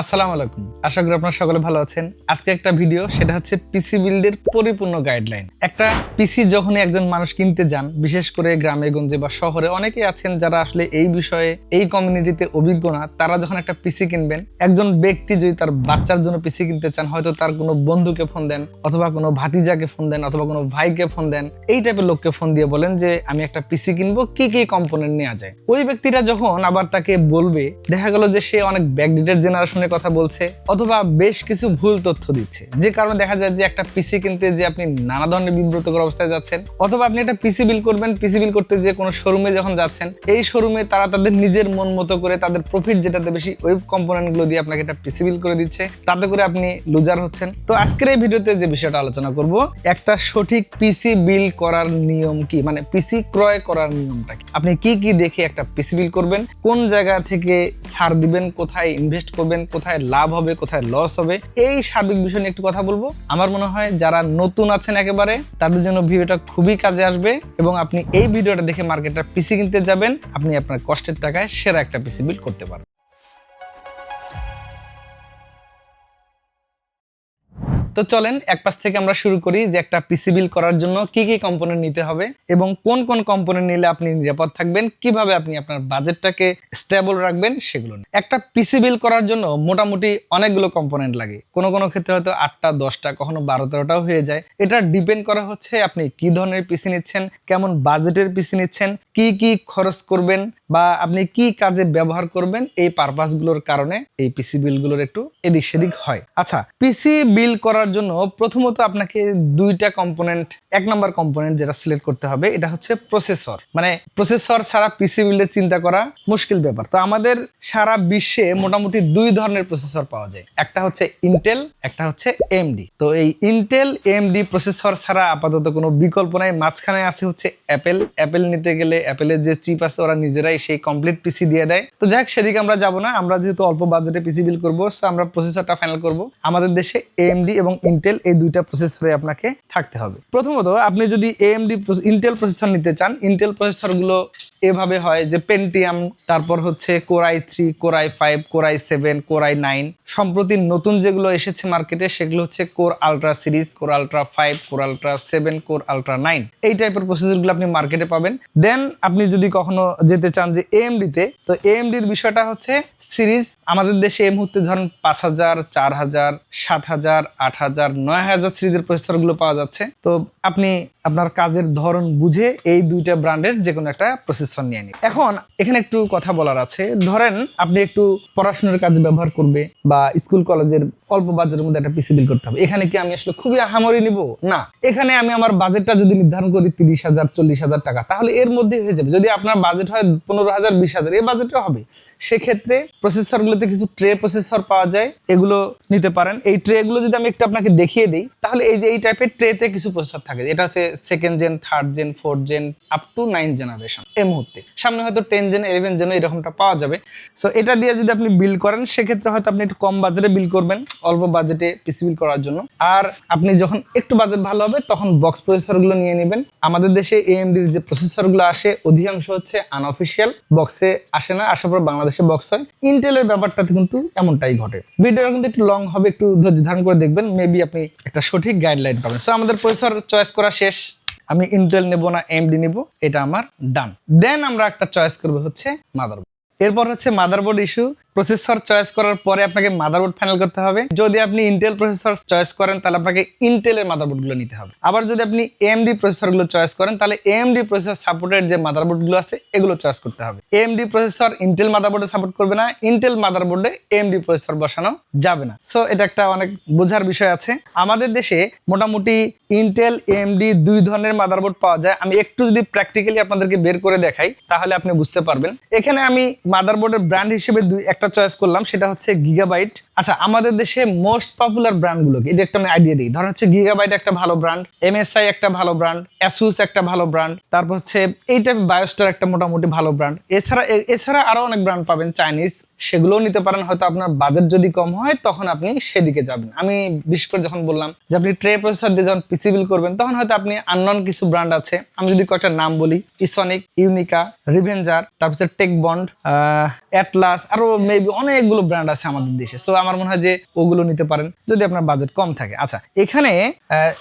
আসসালামু আলাইকুম। আশা করি আপনারা সকলে ভালো আছেন। আজকে একটা ভিডিও, সেটা হচ্ছে পিসি বিল্ডের পরিপূর্ণ গাইডলাইন একটা পিসি যখনই একজন মানুষ কিনতে যান, বিশেষ করে গ্রামে, গঞ্জে বা শহরে, অনেকেই আছেন যারা আসলে এই বিষয়ে, এই কমিউনিটিতে অভিজ্ঞ না। তারা যখন একটা পিসি কিনবেন, একজন ব্যক্তি যদি তার বাচ্চার জন্য পিসি কিনতে চান, হয়তো তার কোনো বন্ধুকে ফোন দেন, অথবা কোনো ভাতিজাকে ফোন দেন, অথবা কোনো ভাইকে ফোন দেন, এই টাইপের লোককে ফোন দিয়ে বলেন যে, আমি একটা পিসি কিনবো, কি কি কম্পোনেন্ট নেওয়া যায়? ওই ব্যক্তিরা যখন আবার তাকে বলবে, দেখা গেল যে সে অনেক ব্যাকডেটেড জেনারেশনের কথা বলছে, অথবা বেশ কিছু ভুল তথ্য দিচ্ছে। যে কারণে দেখা যায় যে একটা পিসি কিনতে যে আপনি নানা ধরনের বিব্রতকর অবস্থায় যাচ্ছেন, অথবা আপনি একটা পিসি বিল করবেন পিসি বিল করতে যে কোনো শোরুমে যখন যাচ্ছেন, এই শোরুমে তারা তাদের নিজের মন মতো করে তাদের প্রফিট যেটাতে বেশি ওই কম্পোনেন্টগুলো দিয়ে আপনাকে একটা পিসি বিল করে দিচ্ছে। তাতে করে আপনি লুজার হচ্ছেন। তো আজকের এই ভিডিওতে যে বিষয়টা আলোচনা করব, একটা সঠিক পিসি বিল করার নিয়ম কি? মানে পিসি ক্রয় করার নিয়মটা কি? আপনি কি কি দেখে একটা পিসি বিল করবেন? কোন জায়গা থেকে ছাড় দিবেন? কোথায় ইনভেস্ট করবেন? কোথায় লাভ হবে, কোথায় লস হবে, এই সার্বিক বিষয় নিয়ে একটু কথা বলব। আমার মনে হয় যারা নতুন আছেন একেবারে, তাদের জন্য ভিডিওটা খুবই কাজে আসবে এবং আপনি এই ভিডিওটা দেখে মার্কেটটা পিসি কিনতে যাবেন, আপনি আপনার কষ্টের টাকায় সেরা একটা পিসি বিল করতে পারবেন। তো চলেন এক পাশ থেকে আমরা শুরু করি যে একটা পিসি বিল করার জন্য কি কি কম্পোনেন্ট নিতে হবে এবং কোন কোন কম্পোনেন্ট নিলে আপনি নিরাপদ থাকবেন, কীভাবে আপনি আপনার বাজেটটাকে স্টেবল রাখবেন সেগুলো। একটা পিসি বিল করার জন্য মোটামুটি অনেকগুলো কম্পোনেন্ট লাগে কোনো কোনো ক্ষেত্রে হয়তো আটটা, দশটা, কখনো বারো তেরোটাও হয়ে যায় এটা ডিপেন্ড করা হচ্ছে আপনি কি ধরনের পিসি নিচ্ছেন, কেমন বাজেটের পিসি নিচ্ছেন, কি কি খরচ করবেন বা আপনি কি কাজে ব্যবহার করবেন এই পারপাসগুলোর কারণে এই পিসি বিলগুলোর একটু এদিক সেদিক হয়। আচ্ছা পিসি বিল করার জন্য প্রথমত আপনাকে দুইটা কম্পোনেন্ট এক নম্বর কম্পোনেন্ট যেটা সিলেক্ট করতে হবে, এটা হচ্ছে প্রসেসর মানে প্রসেসর ছাড়া পিসি বিল্ডের চিন্তা করা মুশকিল ব্যাপার। তো আমাদের সারা বিশ্বে মোটামুটি দুই ধরনের প্রসেসর পাওয়া যায়। একটা হচ্ছে ইন্টেল একটা হচ্ছে এমডি তো এই ইন্টেল এমডি প্রসেসর ছাড়া আপাতত কোনো বিকল্প নাই। মাঝখানে আছে হচ্ছে অ্যাপেল অ্যাপেল নিতে গেলে অ্যাপেলের যে চিপ আছে, ওরা নিজেরাই সেই কমপ্লিট পিসি দিয়ে দেয়। তো যাই হোক সেদিকে আমরা যাব না। আমরা যেহেতু অল্প বাজেটে পিসি বিল করব আমরা প্রসেসরটা ফাইনাল করব। আমাদের দেশে এএমডি এবং ইন্টেল এই দুইটা প্রসেসরে আপনাকে থাকতে হবে। প্রথমত, আপনি যদি এএমডি ইন্টেল প্রসেসর নিতে চান ইন্টেল প্রসেসরগুলো এভাবে হয় যে পেন্টিয়াম তারপর হচ্ছে core i three core i five core i seven core i nine সম্প্রতি নতুন যেগুলো এসেছে মার্কেটে সেগুলো হচ্ছে core ultra series core ultra five core ultra seven core ultra nine এই টাইপের প্রসেসরগুলো আপনি মার্কেটে পাবেন। দেন আপনি যদি কখনো যেতে চান যে এএমডিতে তো এএমডির বিষয়টা হচ্ছে সিরিজ আমাদের দেশে এই মুহূর্তে ধরেন পাঁচ হাজার, চার হাজার, সাত হাজার, আট হাজার, নয় হাজার সিরিজের প্রসেসরগুলো পাওয়া যাচ্ছে। তো আপনি আপনার কাজের ধরন বুঝে এই দুইটা ব্র্যান্ডের যে কোনো একটা প্রসেসর নিয়ে নিন এখন এখানে একটু কথা বলার আছে। ধরেন আপনি একটু পড়াশোনার কাজে ব্যবহার করবে বা স্কুল, কলেজের অল্প বাজেটের মধ্যে একটা পিসি বিল করতে হবে। এখানে কি আমি আসলে খুবই আহামরি নিব? না। এখানে আমি আমার বাজেটটা যদি নির্ধারণ করি তিরিশ হাজার, চল্লিশ হাজার টাকা, তাহলে এর মধ্যে হয়ে যাবে। যদি আপনার বাজেট হয় পনেরো হাজার, বিশ হাজার এই বাজেটটা হবে। সেক্ষেত্রে প্রসেসরগুলোতে কিছু ট্রে প্রসেসর পাওয়া যায়। এগুলো নিতে পারেন। এই ট্রেগুলো যদি আমি একটু আপনাকে দেখিয়ে দিই, তাহলে এই যে এই টাইপের ট্রেতে কিছু প্রসেসর থাকে। এটা হচ্ছে second gen third gen fourth gen up to nine generation এই মুহূর্তে। সামনে হয়তো টেন জেন ইলেভেন জেন এরকমটা পাওয়া যাবে। সো এটা দিয়ে যদি আপনি বিল করেন, সেক্ষেত্রে হয়তো আপনি একটু কম বাজেটে বিল করবেন, অল্প বাজেটে পিসি বিল করার জন্য। আর আপনি যখন একটু বাজেট ভালো হবে, তখন বক্স প্রসেসরগুলো নিয়ে নেবেন। আমাদের দেশে এএমডির যে প্রসেসরগুলো আসে, অধিকাংশ হচ্ছে আনঅফিসিয়াল বক্সে আসে না, আসার পর বাংলাদেশে বক্স হয়। ইন্টেলের ব্যাপারটাতে কিন্তু এমনটাই ঘটে। ভিডিওটা কিন্তু একটু লং হবে, একটু ধৈর্য ধারণ করে দেখবেন মেবি আপনি একটা সঠিক গাইডলাইন পাবেন। সো আমাদের প্রসেসর চয়েস করা শেষ। আমি ইন্টেল নেব না এমডি নেব, এটা আমার ডান। দেন আমরা একটা চয়েস করব হচ্ছে মাদারবোর্ড এরপর হচ্ছে মাদারবোর্ড ইস্যু প্রসেসর চয়েস করার পরে আপনাকে মাদারবোর্ড ফাইনাল করতে হবে। যদি আপনি ইন্টেল প্রসেসর চয়েস করেন, তাহলে আপনাকে ইন্টেলের মাদারবোর্ডগুলো নিতে হবে। আবার যদি আপনি এএমডি প্রসেসরগুলো চয়েস করেন, তাহলে এএমডি প্রসেসর সাপোর্টেড যে মাদারবোর্ডগুলো আছে, এগুলো চয়েস করতে হবে। এএমডি প্রসেসর ইন্টেল মাদারবোর্ডে সাপোর্ট করবে না ইন্টেল মাদারবোর্ডে এএমডি প্রসেসর বসানো যাবে না। সো এটা একটা অনেক বোঝার বিষয় আছে। আমাদের দেশে মোটামুটি ইন্টেল এএমডি দুই ধরনের মাদারবোর্ড পাওয়া যায়। আমি একটু যদি প্র্যাকটিক্যালি আপনাদেরকে বের করে দেখাই, তাহলে আপনি বুঝতে পারবেন। এখানে আমি মাদারবোর্ডের ব্র্যান্ড হিসেবে দুই একটা চয়েস করলাম, সেটা হচ্ছে গিগাবাইট আচ্ছা আমাদের দেশে মোস্ট পপুলার ব্র্যান্ডগুলোকে এটা একটা আমি আইডিয়া দিই। ধর হচ্ছে গিগাবাইট একটা ভালো ব্র্যান্ড এমএসআই একটা ভালো ব্র্যান্ড অ্যাসুস একটা ভালো ব্র্যান্ড তারপর হচ্ছে এই টাইপ বায়োস্টার একটা মোটামুটি ভালো ব্র্যান্ড এছাড়া এছাড়া আরও অনেক ব্র্যান্ড পাবেন চাইনিজ সেগুলোও নিতে পারেন, হয়তো আপনার বাজেট যদি কম হয়, তখন আপনি সেদিকে যাবেন। আমি বিশেষ করে যখন বললাম যে আপনি ট্রে প্রসেসর দিয়ে যখন পিসি বিল করবেন, তখন হয়তো আপনি আননন কিছু ব্র্যান্ড আছে। আমি যদি কয়েকটা নাম বলি ইসনিক ইউনিকা রিভেঞ্জার তারপর টেক বন্ড অ্যাটলাস আরও মে মেবি অনেকগুলো ব্র্যান্ড আছে আমাদের দেশে। সো আমার মনে হয় যে ওগুলো নিতে পারেন যদি আপনার বাজেট কম থাকে। আচ্ছা এখানে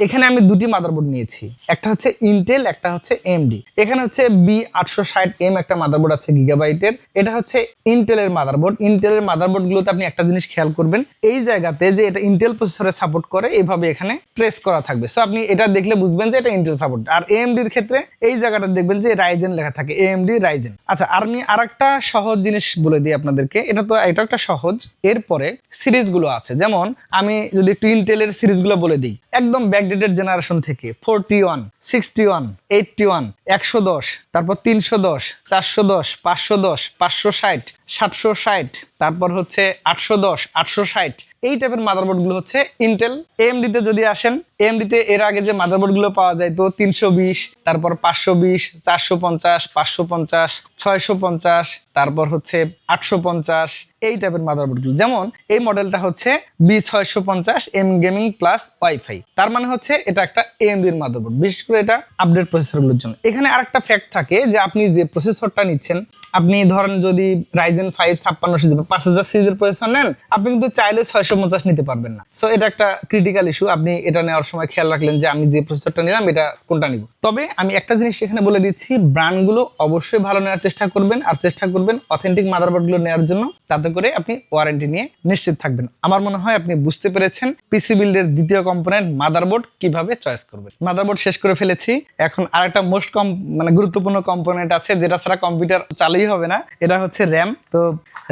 এখানে আমি দুটি মাদারবোর্ড নিয়েছি। একটা হচ্ছে ইন্টেল একটা হচ্ছে এমডি এখানে হচ্ছে বি আটশো ষাট এম একটা মাদারবোর্ড আছে গিগাবাইটের এটা হচ্ছে ইন্টেলের মাদারবোর্ড ইন্টেলের মাদারবোর্ড গুলোতে আপনি একটা জিনিস খেয়াল করবেন, এই জায়গাতে যে এটা ইন্টেল প্রসেসরে সাপোর্ট করে, এইভাবে এখানে ট্রেস করা থাকবে। সো আপনি এটা দেখলে বুঝবেন যে এটা ইন্টেল সাপোর্ট আর এএমডির ক্ষেত্রে এই জায়গাটা দেখবেন যে রাইজেন লেখা থাকে। এএমডি রাইজেন আচ্ছা আর আমি আর একটা সহজ জিনিস বলে দিই আপনাদেরকে। এটা তো এটা একটা সহজ। এরপরে সিরিজগুলো আছে। যেমন আমি যদি একটু ইন্টেলের সিরিজগুলো বলে দিই। একদম ব্যাকডেটেড জেনারেশন থেকে forty one sixty one eighty one একশো দশ, তারপর তিনশো দশ, চারশো দশ, পাঁচশো দশ, পাঁচশো ষাট, সাতশো ষাট, তারপর হচ্ছে আটশো দশ, আটশো ষাট। এই টাইপের মাদারবোর্ডগুলো হচ্ছে ইন্টেল এমডিতে যদি আসেন এমডিতে এর আগে যে মাদারবোর্ডগুলো পাওয়া যায়, তো তিনশো বিশ, তারপর পাঁচশো বিশ, চারশো পঞ্চাশ, পাঁচশো পঞ্চাশ, ছয়শো পঞ্চাশ, তারপর হচ্ছে আটশো পঞ্চাশ, এই টাইপের মাদারবোর্ডগুলো যেমন এই মডেলটা হচ্ছে বি ছয়শো পঞ্চাশ এম গেমিং প্লাস ওয়াইফাই তার মানে হচ্ছে এটা একটা এমডির মাদারবোর্ড বিশেষ করে এটা আপডেট প্রসেসরগুলোর জন্য। এখানে আরেকটা ফ্যাক্ট থাকে যে আপনি যে প্রসেসরটা নিচ্ছেন, আপনি ধরেন যদি রাইজেন ফাইভ ছাপ্পান্ন সিরিজ পাঁচ হাজার সিরিজের প্রসেসর নেন, আপনি কিন্তু চাইলে ছয়শো পঞ্চাশ নিতে পারবেন না। সো এটা একটা ক্রিটিক্যাল ইস্যু আপনি এটা নেওয়ার সময় খেয়াল রাখলেন যে আমি যে প্রসেসরটা নিলাম, এটা কোনটা নিব? তবে আমি একটা জিনিস এখানে বলে দিচ্ছি ব্র্যান্ডগুলো অবশ্যই ভালো নেওয়ার চেষ্টা করবেন আর চেষ্টা করবেন অথেন্টিক মাদারবোর্ডগুলো নেওয়ার জন্য, তাতে করে আপনি ওয়ারেন্টি নিয়ে নিশ্চিত থাকবেন। আমার মনে হয় আপনি বুঝতে পেরেছেন পিসি বিল্ডের দ্বিতীয় কম্পোনেন্ট মাদারবোর্ড কীভাবে চয়েস করবেন। মাদারবোর্ড শেষ করে ফেলেছি, এখন আরেকটা মোস্ট কম মানে গুরুত্বপূর্ণ কম্পোনেন্ট আছে, যেটা ছাড়া কম্পিউটার চালুই হবে না, এটা হচ্ছে র্যাম তো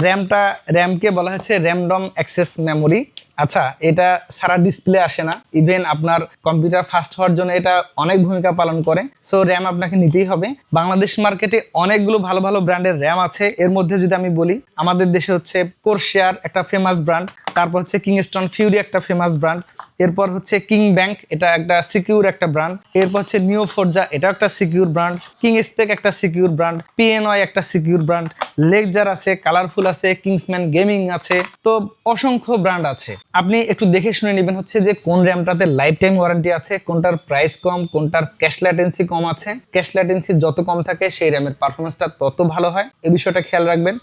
র্যামটা র্যামকে বলা হচ্ছে র্যামডম অ্যাক্সেস মেমোরি আচ্ছা এটা সারা ডিসপ্লে আসে না। ইভেন আপনার কম্পিউটার ফাস্ট হওয়ার জন্য এটা অনেক ভূমিকা পালন করে। সো র্যাম আপনাকে নিতেই হবে। বাংলাদেশ মার্কেটে অনেকগুলো ভালো ভালো ব্র্যান্ডের র্যাম আছে। এর মধ্যে যদি আমি বলি, আমাদের দেশে হচ্ছে কোরশিয়ার একটা ফেমাস ব্র্যান্ড তারপর হচ্ছে কিংস্টন ফিউরি একটা ফেমাস ব্র্যান্ড এরপর হচ্ছে কিং ব্যাংক এটা একটা সিকিউর একটা ব্র্যান্ড এরপর হচ্ছে নিও ফোরজা এটা একটা সিকিউর ব্র্যান্ড কিং স্পেক একটা সিকিউর ব্র্যান্ড পিএনওয়াই একটা সিকিউর ব্র্যান্ড লেকজার আছে কালারফুল আছে কিংসম্যান গেমিং আছে, তো অসংখ্য ব্র্যান্ড আছে। আপনি একটু দেখে শুনে নেবেন হচ্ছে যে কোন র্যামটাতে লাইফ টাইম ওয়ারেন্টি আছে, কোনটার প্রাইস কম, কোনটার ক্যাশ ল্যাটেন্সি কম আছে। ক্যাশ ল্যাটেন্সি যত কম থাকে, সেই র্যামের পারফরমেন্সটা তত ভালো হয়। এই বিষয়টা খেয়াল রাখবেন।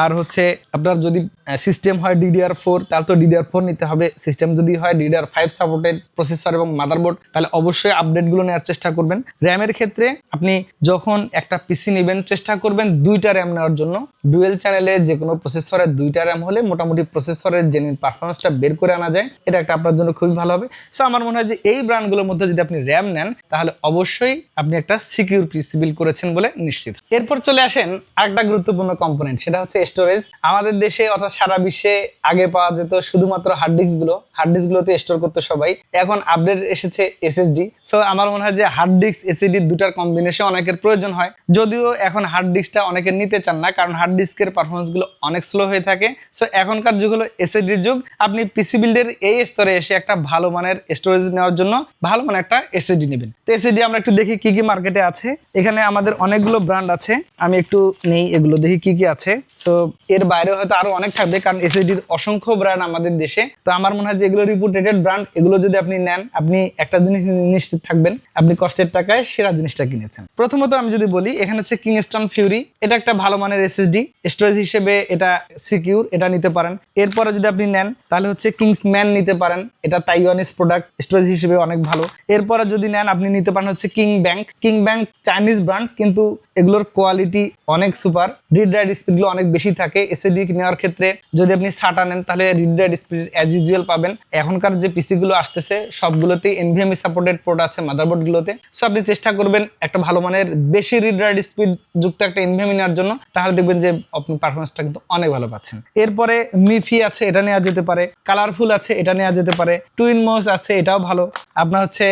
আর হচ্ছে আপনার যদি সিস্টেম হয় ডিডিআর ফোর তাহলে তো ডিডিআর ফোর নিতে হবে। সিস্টেম যদি হয় ডিডিআর ফাইভ সাপোর্টেড প্রসেসর এবং মাদারবোর্ড তাহলে অবশ্যই আপডেটগুলো নেওয়ার চেষ্টা করবেন। র্যামের ক্ষেত্রে আপনি যখন একটা পিসি নেবেন, চেষ্টা করবেন দুইটা র্যাম নেওয়ার জন্য। ডুয়েল চ্যানেলে যে কোনো প্রসেসরের দুইটা র্যাম হলে মোটামুটি প্রসেসরের জেনুইন পারফরমেন্সটা বের করে আনা যায়, এটা একটা আপনার জন্য খুবই ভালো হবে। সো আমার মনে হয় যে এই ব্র্যান্ডগুলোর মধ্যে যদি আপনি র্যাম নেন, তাহলে অবশ্যই আপনি একটা সিকিউর পিসি বিল করেছেন বলে নিশ্চিত। এরপর চলে আসেন আরেকটা গুরুত্বপূর্ণ কম্পোনেন্ট সেটা হচ্ছে স্টোরেজ আমাদের দেশে অর্থাৎ সারা বিশ্বে আগে পাওয়া যেত শুধুমাত্র হার্ড ডিস্কগুলো হার্ড ডিস্ক গুলোতে স্টোর করতো সবাই। এখন আপডেট এসেছে এসএসডি সো আমার মনে হয় যে হার্ড ডিস্ক এসএসডি দুটার কম্বিনেশন অনেকের প্রয়োজন হয়। যদিও এখন হার্ড ডিস্কটা অনেকে নিতে চান না, কারণ হার্ড ডিস্কের পারফরমেন্সগুলো অনেক স্লো হয়ে থাকে। সো এখনকার যুগ হলো এসএসডির যুগ। আপনি পিসি বিল্ডের এই স্তরে এসে একটা ভালো মানের স্টোরেজ নেওয়ার জন্য ভালো মানের একটা এসএসডি নেবেন। তো এসএসডি আমরা একটু দেখি কি কি মার্কেটে আছে। এখানে আমাদের অনেকগুলো ব্র্যান্ড আছে। আমি একটু নেই, এগুলো দেখি কি কি আছে। সো এর বাইরে হয়তো আরও অনেক থাকবে, কারণ এসএসডির অসংখ্য ব্র্যান্ড আমাদের দেশে। তো আমার মনে হয় যে এগুলো রিপুটেটেড ব্র্যান্ড এগুলো যদি আপনি নেন, আপনি একটা জিনিস নিশ্চিত থাকবেন, আপনি কষ্টের টাকায় সেরা জিনিসটা কিনেছেন। প্রথমত আমি যদি বলি, এখানে হচ্ছে কিংস্টন ফিউরি এটা একটা ভালো মানের এসএসডি স্টোরেজ হিসেবে এটা সিকিউর এটা নিতে পারেন। এরপরে যদি আপনি নেন, তাহলে হচ্ছে কিংসম্যান নিতে পারেন। এটা তাইওয়ানিস প্রোডাক্ট স্টোরেজ হিসেবে অনেক ভালো। এরপরে যদি নেন, আপনি নিতে পারেন হচ্ছে King Bank King Bank Chinese brand কিন্তু এগুলোর কোয়ালিটি অনেক সুপার রিড রাইট স্পিডগুলো অনেক বেশি থাকে। এসএডি নেওয়ার ক্ষেত্রে যদি আপনি সাটা নেন, তাহলে read write speed as usual পাবেন। এখনকার যে পিসি গুলো আসতেছে, সবগুলোতেই এনভিএমই সাপোর্টেড পোর্ট আছে মাদারবোর্ড গুলোতে। সো আপনি চেষ্টা করবেন একটা ভালো মানের, বেশি রিড রাইট স্পিড যুক্ত একটা এনভিএমই নেওয়ার জন্য। তাহলে দেখবেন যে আপনি পারফরমেন্সটা কিন্তু অনেক ভালো পাচ্ছেন। এরপরে মিফি আছে, এটা নেওয়া যেতে পারে। কালারফুল আছে, এটা নেওয়া যেতে পারে। টুইন মোস আছে, এটাও ভালো। আপনার হচ্ছে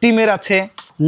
টিমের আছে।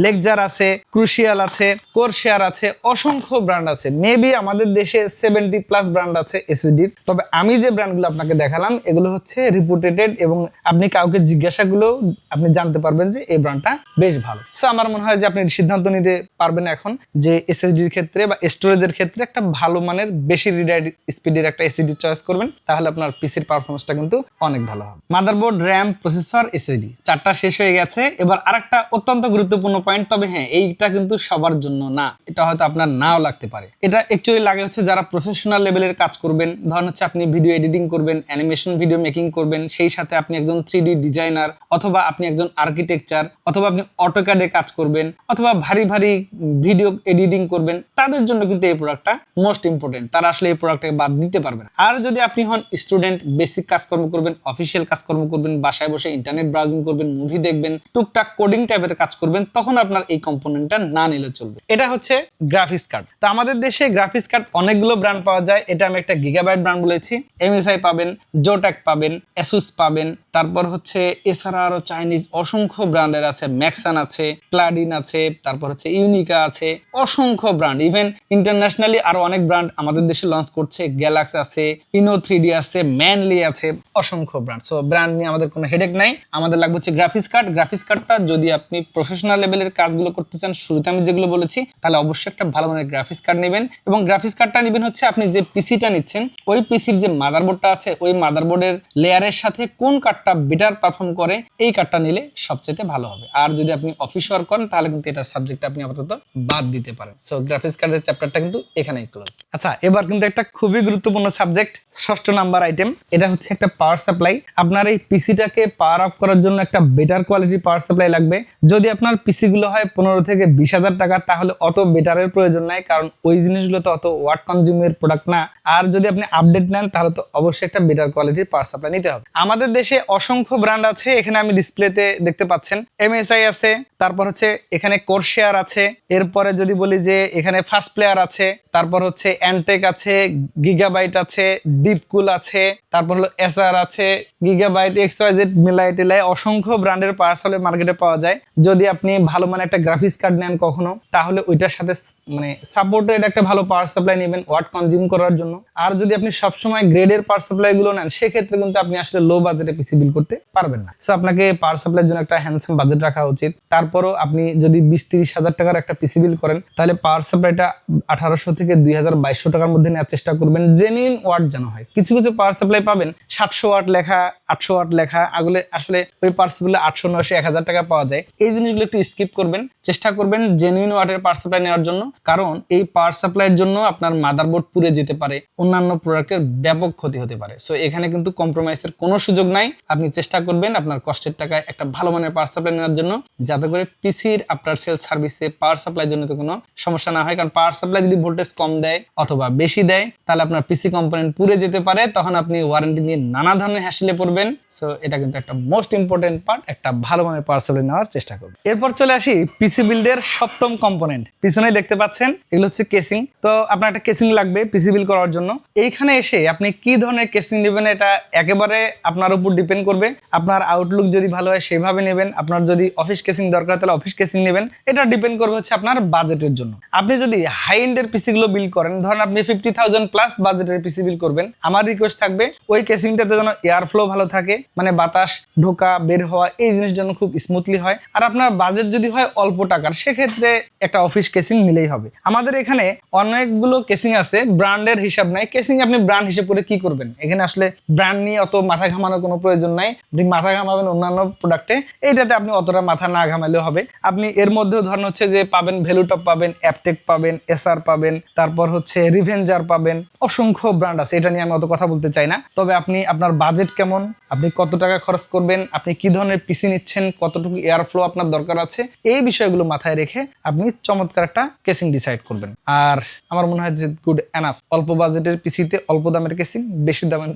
লেকজার আছে ক্রুশিয়াল আছে কোরশেয়ার আছে, অসংখ্য ব্র্যান্ড আছে। মেবি আমাদের দেশে সেভেন্টি প্লাস ব্র্যান্ড আছে এসএসডির তবে আমি যে ব্র্যান্ডগুলো আপনাকে দেখালাম, এগুলো হচ্ছে রিপুটেটেড এবং আপনি কাউকে জিজ্ঞাসাগুলো আপনি জানতে পারবেন যে এই ব্র্যান্ডটা বেশ ভালো। সো আমার মনে হয় যে আপনি সিদ্ধান্ত নিতে পারবেন এখন যে এসএসডির ক্ষেত্রে বা স্টোরেজের ক্ষেত্রে একটা ভালো মানের, বেশি রিডাইড স্পিডের একটা এসএসডি চয়েস করবেন, তাহলে আপনার পিসির পারফরমেন্সটা কিন্তু অনেক ভালো হবে। মাদারবোর্ড র্যাম প্রসেসর এসএসডি চারটা শেষ হয়ে গেছে। এবার আরেকটা অত্যন্ত গুরুত্বপূর্ণ পয়েন্ট তবে হ্যাঁ এইটা কিন্তু সবার জন্য না। এটা হয়তো আপনার নাও লাগতে পারে। এটা অ্যাকচুয়ালি লাগে হচ্ছে যারা প্রফেশনাল লেভেলের কাজ করবেন। ধরেন হচ্ছে আপনি ভিডিও এডিটিং করবেন অ্যানিমেশন ভিডিও মেকিং করবেন, সেই সাথে আপনি একজন থ্রি ডিজাইনার অথবা আপনি একজন আর্কিটেকচার অথবা আপনি অটোক্যাডে কাজ করবেন অথবা ভারী ভারী ভিডিও এডিটিং করবেন, তাদের জন্য কিন্তু এই প্রোডাক্টটা মোস্ট ইম্পর্টেন্ট তারা আসলে এই প্রোডাক্টটাকে বাদ দিতে পারবেন আর যদি আপনি হন স্টুডেন্ট বেসিক কাজকর্ম করবেন অফিসিয়াল কাজকর্ম করবেন, বাসায় বসে ইন্টারনেট ব্রাউজিং করবেন মুভি দেখবেন, টুকটাক কোডিং টাইপের কাজ করবেন, তখন আপনার এই কম্পোনেন্টটা না নিলে চলবে। এটা হচ্ছে গ্রাফিক্স কার্ড তো আমাদের দেশে গ্রাফিক্স কার্ড অনেকগুলো ব্র্যান্ড পাওয়া যায়। এটা আমি একটা গিগাবাইট ব্র্যান্ড বলেছি। এমএসআই পাবেন জোটাক পাবেন অ্যাসুস পাবেন তারপর হচ্ছে এছাড়া আরও চাইনিজ অসংখ্য ব্র্যান্ডের আছে, ম্যাক্সান আছে, প্লাডিন আছে, তারপর হচ্ছে ইউনিকা আছে, অসংখ্য ব্র্যান্ড। ইভেন ইন্টারন্যাশনালি আরও অনেক ব্র্যান্ড আমাদের দেশে লঞ্চ করছে। গ্যালাক্স আছে ইনো থ্রি আছে ম্যানলি আছে, অসংখ্য ব্র্যান্ড। সো ব্র্যান্ড নিয়ে আমাদের কোনো হেডেক নাই। আমাদের লাগবে হচ্ছে গ্রাফিক্স কার্ড গ্রাফিক্স কার্ডটা যদি আপনি প্রফেশনাল লেভেলের কাজগুলো করতে চান, শুরুতে আমি যেগুলো বলেছি, তাহলে অবশ্যই একটা ভালো মানের গ্রাফিক্স কার্ড নেবেন। এবং গ্রাফিক্স কার্ডটা নেবেন হচ্ছে আপনি যে পিসিটা নিচ্ছেন, ওই পিসির যে মাদারবোর্ডটা আছে, ওই মাদারবোর্ডের লেয়ারের সাথে কোন কার্ডটা বেটার পারফর্ম করে, এই কার্ডটা নিলে সবচেয়ে ভালো হবে। আর যদি আপনি অফিস ওয়ার্ক করেন, তাহলে কিন্তু এটা সাবজেক্ট আপনি আপাতত বাদ দিতে পারেন। সো গ্রাফিক্স কার্ডের চ্যাপ্টারটা কিন্তু এখানেই ক্লোজ আচ্ছা এবার কিন্তু একটা খুবই গুরুত্বপূর্ণ সাবজেক্ট ষষ্ঠ নাম্বার আইটেম এটা হচ্ছে একটা পাওয়ার সাপ্লাই আপনার এই পিসিটাকে পাওয়ার আপ করার জন্য একটা বেটার কোয়ালিটির পাওয়ার সাপ্লাই লাগবে। যদি আপনার পিসি গুলো হয় পনেরো থেকে বিশ হাজার টাকা, তাহলে অত বেটারের প্রয়োজন নাই, কারণ ওই জিনিসগুলো তো অত ওয়াট কনজিউমের প্রোডাক্ট না। আর যদি আপনি আপডেট নেন, তাহলে তো অবশ্যই একটা বেটার কোয়ালিটির পাওয়ার সাপ্লাই নিতে হবে। আমাদের দেশে অসংখ্য ব্র্যান্ড আছে, এখানে আমি ডিসপ্লেতে দেখতে পাচ্ছেন। এমএসআই আছে, তারপর হচ্ছে এখানে কোরশেয়ার আছে, এরপরে যদি বলি যে এখানে ফার্স্ট প্লেয়ার আছে, তারপর হচ্ছে অ্যান্টেক আছে গিগাবাইট আছে ডিপকুল আছে, তারপর হলো এসআর আছে গিগাবাইট এক্স ওয়াই জেড মিলাই টিলাই অসংখ্য ব্র্যান্ডের পার্সেল মার্কেটে পাওয়া যায়। যদি আপনি ভালো মানে একটা গ্রাফিক্স কার্ড নেন কখনো, তাহলে ওইটার সাথে মানে সাপোর্টেড একটা ভালো পাওয়ার সাপ্লাই নেবেন ওয়াট কনজিউম করার জন্য। আর যদি আপনি সবসময় গ্রেডের পাওয়ার সাপ্লাই গুলো নেন, সেক্ষেত্রে কিন্তু আপনি আসলে লো বাজেটে পিসি বিল করতে পারবেন না। আপনাকে পাওয়ার সাপ্লাইয়ের জন্য একটা হ্যান্ডসাম বাজেট রাখা উচিত। তারপরও আপনি যদি বিশ তিরিশ হাজার টাকার একটা পিসি বিল করেন, তাহলে পাওয়ার সাপ্লাইটা আঠারোশো থেকে দুই হাজার বাইশশো টাকার মধ্যে নেওয়ার চেষ্টা করবেন। জেনুইন ওয়াট যেন হয়। কিছু কিছু পাওয়ার সাপ্লাই পাবেন। সাতশো ওয়াট লেখা, আটশো ওয়াট লেখা, আগলে আসলে ওই পাওয়ার সাপ্লাই আটশো, নয়শো, এক হাজার টাকা পাওয়া যায়। এই জিনিসগুলো একটু স্কিপ করবেন। চেষ্টা করবেন জেনুইন ওয়াটের পাওয়ার সাপ্লাই নেওয়ার জন্য। কারণ এই পাওয়ার সাপ্লাইয়ের জন্য আপনার মাদারবোর্ড পুড়ে যেতে পারে। অন্যান্য প্রোডাক্টের ব্যাপক ক্ষতি হতে পারে। সো এখানে কিন্তু কম্প্রোমাইজের কোনো সুযোগ নাই। আপনি চেষ্টা করবেন আপনার কষ্টের টাকায় একটা ভালো মানের পাওয়ার সাপ্লাই নেওয়ার জন্য। যাতে করে পিসির আপনার সেল সার্ভিসে পাওয়ার জন্য তো কোনো সমস্যা না হয়। কারণ পাওয়ার সাপ্লাই যদি ভোল্টেজ কম দেয় অথবা বেশি দেয়, তাহলে আপনার পিসি কম্পোনেন্ট পুড়ে যেতে পারে। তখন আপনি ওয়ারেন্টি নিয়ে নানা ধরনের হ্যাসেলে পড়বেন। সো এটা কিন্তু একটা মোস্ট ইম্পর্টেন্ট পার্ট একটা ভালো মানের পাওয়ার সাপ্লাই নেওয়ার চেষ্টা করবেন। এরপর চলে আসি পিসি বিল্ডের সপ্তম কম্পোনেন্ট পিছনে দেখতে পাচ্ছেন, এগুলো হচ্ছে কেসিং তো আপনার একটা কেসিং লাগবে পিসি বিল করার জন্য। এইখানে এসে আপনি কি ধরনের কেসিং নেবেন এটা একেবারে আপনার উপর ডিপেন্ড করবে। আপনার আউটলুক যদি ভালো হয়, সেভাবে নেবেন। আপনার যদি অফিস কেসিং দরকার তাহলে অফিস কেসিং নেবেন। এটা ডিপেন্ড করবে হচ্ছে আপনার বাজেটের জন্য। আপনি যদি হাই এন্ডের পিসি গুলো বিল করেন, ধরেন আপনি ফিফটি থাউজেন্ড প্লাস বাজেটের পিসি বিল করবেন, আমার রিকোয়েস্ট থাকবে ওই কেসিংটাতে যেন এয়ার ফ্লো ভালো থাকে মানে বাতাস ঢোকা, বের হওয়া, এই জিনিস যেন খুব স্মুথলি হয়। আর আপনার বাজেট যদি হয় অল্প টাকার, সেক্ষেত্রে একটা অফিস কেসিং নিলেই হবে। আমাদের এখানে অনেকগুলো কেসিং আছে ব্র্যান্ডের হিসাব নাই। কেসিং আপনি ব্র্যান্ড হিসেব করে কি করবেন? এখানে আসলে ব্র্যান্ড নিয়ে অত মাথা ঘামানোর কোনো প্রয়োজন নাই আপনি মাথা ঘামাবেন অন্যান্য প্রোডাক্টে এইটাতে আপনি অতটা মাথা না ঘামালেও হবে। আপনি এর মধ্যেও ধরেন হচ্ছে যে পাবেন ভ্যালুটপ পাবেন অ্যাপটেক পাবেন এসআর পাবেন, তারপর হচ্ছে রিভেঞ্জার পাবেন, অসংখ্য ব্র্যান্ড আছে, এটা নিয়ে আমি অত কথা বলতে চাই না। তবে আপনি আপনার বাজেট কেমন, আপনি কত টাকা খরচ করবেন, আপনি কি ধরনের পিসি নিচ্ছেন, কতটুকু এয়ার ফ্লো আপনার দরকার আছে, এই বিষয়গুলো মাথায় রেখে আপনি চমৎকার একটা কেসিং ডিসাইড করবেন। আর আমার মনে হয় যে গুড এনাফ অল্প বাজেটের পিসিতে অল্প দামের কেসিং বেশি দামের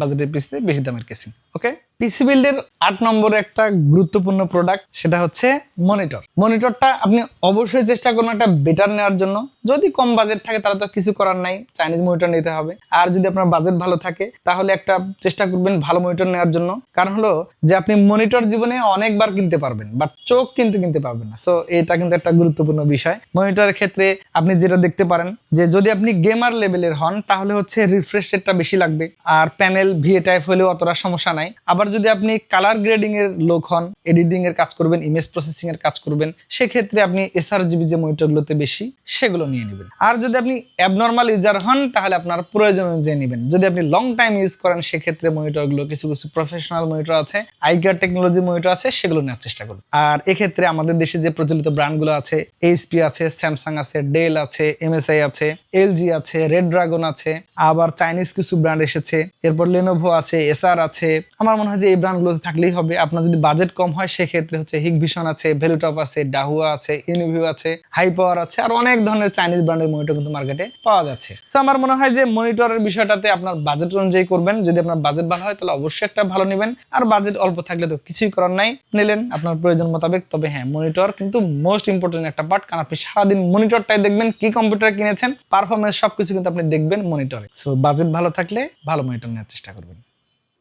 বাজেটের পিসিতে বেশি দামের কেসিং ওকে পিসি বিল্ডের আট নম্বরে একটা গুরুত্বপূর্ণ প্রোডাক্ট সেটা হচ্ছে মনিটর মনিটরটা আপনি অবশ্যই চেষ্টা করুন একটা বেটার নেওয়ার জন্য। যদি কম বাজেট থাকে, তাহলে তো কিছু করার নাই চাইনিজ মনিটর নিতে হবে। আর যদি আপনার বাজেট ভালো থাকে, তাহলে একটা চেষ্টা করবেন ভালো মনিটর নেওয়ার জন্য। কারণ হলো যে আপনি মনিটর জীবনে অনেকবার কিনতে পারবেন বাট চোখ কিন্তু কিনতে পারবেন না। সো এটা কিন্তু একটা গুরুত্বপূর্ণ বিষয়। মনিটরের ক্ষেত্রে আপনি যেটা দেখতে পারেন, যে যদি আপনি গেমার লেভেলের হন, তাহলে হচ্ছে রিফ্রেশ রেটটা বেশি লাগবে। আর প্যানেল ভিএ টাইপ হলেও অতটা সমস্যা নাই। আবার যদি আপনি কালার গ্রেডিং এর লোক হন এডিটিং এর কাজ করবেন ইমেজ প্রসেসিং এর কাজ করবেন, সেক্ষেত্রে আপনি এসআর জিবি যে মনিটরগুলোতে বেশি, সেগুলো নিয়ে নেবেন। আর যদি আপনি অ্যাবনর্মাল ইউজার হন, তাহলে আপনার প্রয়োজন অনুযায়ী নেবেন। যদি আপনি লং টাইম ইউজ করেন, সেক্ষেত্রে মনিটরগুলো কিছু কিছু প্রফেশনাল মনিটর আছে আইকার টেকনোলজি মনিটর আছে, সেগুলো নেওয়ার চেষ্টা করুন। আর এক্ষেত্রে আমাদের দেশে যে প্রচলিত ব্র্যান্ডগুলো আছে এইচপি আছে স্যামসাং আছে ডেল আছে এমএসআই আছে এলজি আছে রেড ড্রাগন আছে, আবার চাইনিজ কিছু ব্র্যান্ড এসেছে, এরপর লেনোভো আছে এসআর আছে, আমার মনে হয় যে এই ব্র্যান্ডগুলোতে থাকলেই হবে। আপনার যদি বাজেট কম হয়, সেক্ষেত্রে হচ্ছে হিগভিশন আছে ভ্যালুটপ আছে ডাহুয়া আছে ইউনিভিউ আছে হাই পাওয়ার আছে, আর অনেক ধরনের চাইনিজ ব্র্যান্ডের মনিটর কিন্তু মার্কেটে পাওয়া যাচ্ছে। তো আমার মনে হয় যে মনিটরের বিষয়টাতে আপনার বাজেট অনুযায়ী করবেন। যদি আপনার বাজেট ভালো হয়, তাহলে অবশ্যই একটা ভালো নেবেন। আর বাজেট অল্প থাকলে তো কিছুই করার নাই। নিলেন আপনার প্রয়োজন মোতাবেক। তবে হ্যাঁ মনিটর কিন্তু মোস্ট ইম্পর্টেন্ট একটা পার্ট কারণ আপনি সারাদিন মনিটরটাই দেখবেন, কি কম্পিউটার কিনেছেন পারফরমেন্স সবকিছু কিন্তু আপনি দেখবেন মনিটরে সো বাজেট ভালো থাকলে ভালো মনিটর নেওয়ার চেষ্টা করবেন।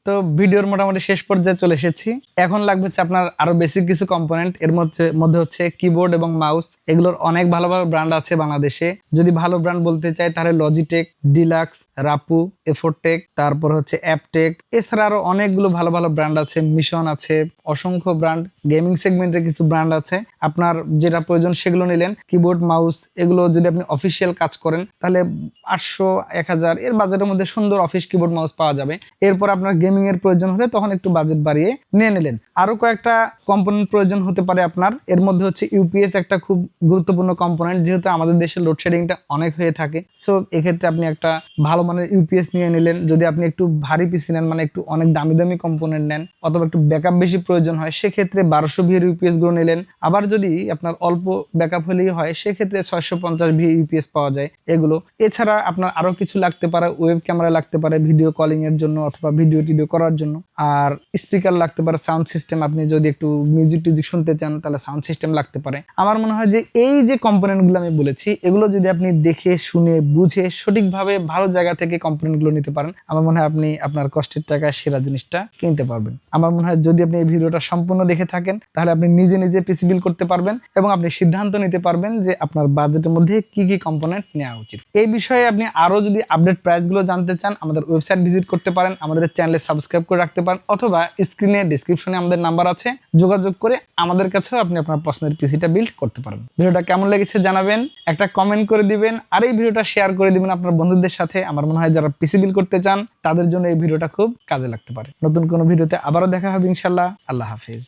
তো ভিডিওর মোটামুটি শেষ পর্যায়ে চলে এসেছি। এখন লাগবে হচ্ছে আপনার আরও বেসিক কিছু কম্পোনেন্ট এর মধ্যে মধ্যে হচ্ছে কিবোর্ড এবং মাউস এগুলোর অনেক ভালো ভালো ব্র্যান্ড আছে বাংলাদেশে। যদি ভালো ব্র্যান্ড বলতে চাই, তাহলে লজিটেক ডিলাক্স রাপু এফোরটেক তারপর হচ্ছে অ্যাপটেক এছাড়া আরও অনেকগুলো ভালো ভালো ব্র্যান্ড আছে। মিশন আছে, অসংখ্য ব্র্যান্ড গেমিং সেগমেন্টের কিছু ব্র্যান্ড আছে। আপনার যেটা প্রয়োজন সেগুলো নিলেন। কিবোর্ড মাউস এগুলো যদি আপনি অফিসিয়াল কাজ করেন, তাহলে আটশো, এক হাজার, এর বাজারের মধ্যে সুন্দর অফিস কিবোর্ড মাউস পাওয়া যাবে। এরপর আপনার গেমিং এর প্রয়োজন হলে তখন একটু বাজেট বাড়িয়ে নিয়ে নিলেন। আরও কয়েকটা কম্পোনেন্ট প্রয়োজন হতে পারে আপনার। এর মধ্যে হচ্ছে ইউপিএস একটা খুব গুরুত্বপূর্ণ কম্পোনেন্ট যেহেতু আমাদের দেশে লোডশেডিংটা অনেক হয়ে থাকে। সো এক্ষেত্রে আপনি একটা ভালো মানের ইউপিএস নিয়ে নিলেন। যদি আপনি একটু ভারী পিসি নেন মানে একটু অনেক দামি দামি কম্পোনেন্ট নেন, অথবা একটু ব্যাকআপ বেশি প্রয়োজন হয়, সেক্ষেত্রে বারোশো ভিএর ইউপিএসগুলো নিলেন। আবার যদি আপনার অল্প ব্যাকআপ হলেই হয়, সেক্ষেত্রে ছয়শো পঞ্চাশ ভি ইউপিএস পাওয়া যায় এগুলো। এছাড়া আপনার আরও কিছু লাগতে পারে ওয়েব ক্যামেরা লাগতে পারে ভিডিও কলিং এর জন্য অথবা ভিডিও টিডিও করার জন্য। আর স্পিকার লাগতে পারে সাউন্ড সিস্টেম আপনি যদি একটু মিউজিক টিউজিক শুনতে চান, তাহলে সাউন্ড সিস্টেম লাগতে পারে। আমার মনে হয় যে এই যে কম্পোনেন্টগুলো আমি বলেছি, এগুলো যদি আপনি দেখে, শুনে, বুঝে, সঠিকভাবে ভালো জায়গা থেকে কম্পোনেন্টগুলো নিতে পারেন, আমার মনে হয় আপনি আপনার কষ্টের টাকায় সেরা জিনিসটা কিনতে পারবেন। আমার মনে হয় যদি আপনি এই ভিডিওটা সম্পূর্ণ দেখে থাকেন, তাহলে আপনি নিজে নিজে পিসি বিল করতে পারবেন এবং আপনি সিদ্ধান্ত নিতে পারবেন যে আপনার বাজেটের মধ্যে কি কি কম্পোনেন্ট নেওয়া উচিত। এই বিষয়ে আপনি আরও যদি আপডেট প্রাইসগুলো জানতে চান, আমাদের ওয়েবসাইট ভিজিট করতে পারেন, আমাদের চ্যানেলে সাবস্ক্রাইব করে রাখতে পারেন অথবা স্ক্রিনে ডিসক্রিপশনে আমাদের নাম্বার আছে। যোগাযোগ করে আমাদের কাছেও আপনি আপনার পছন্দের পিসিটা বিল্ড করতে পারেন ভিডিওটা কেমন লেগেছে জানাবেন, একটা কমেন্ট করে দিবেন, আর এই ভিডিওটা শেয়ার করে দিবেন আপনার বন্ধুদের সাথে। আমার মনে হয় যারা পিসি বিল করতে চান, তাদের জন্য এই ভিডিওটা খুব কাজে লাগতে পারে। নতুন কোনো ভিডিওতে আবারও দেখা হবে ইনশাল্লাহ আল্লাহ হাফিজ।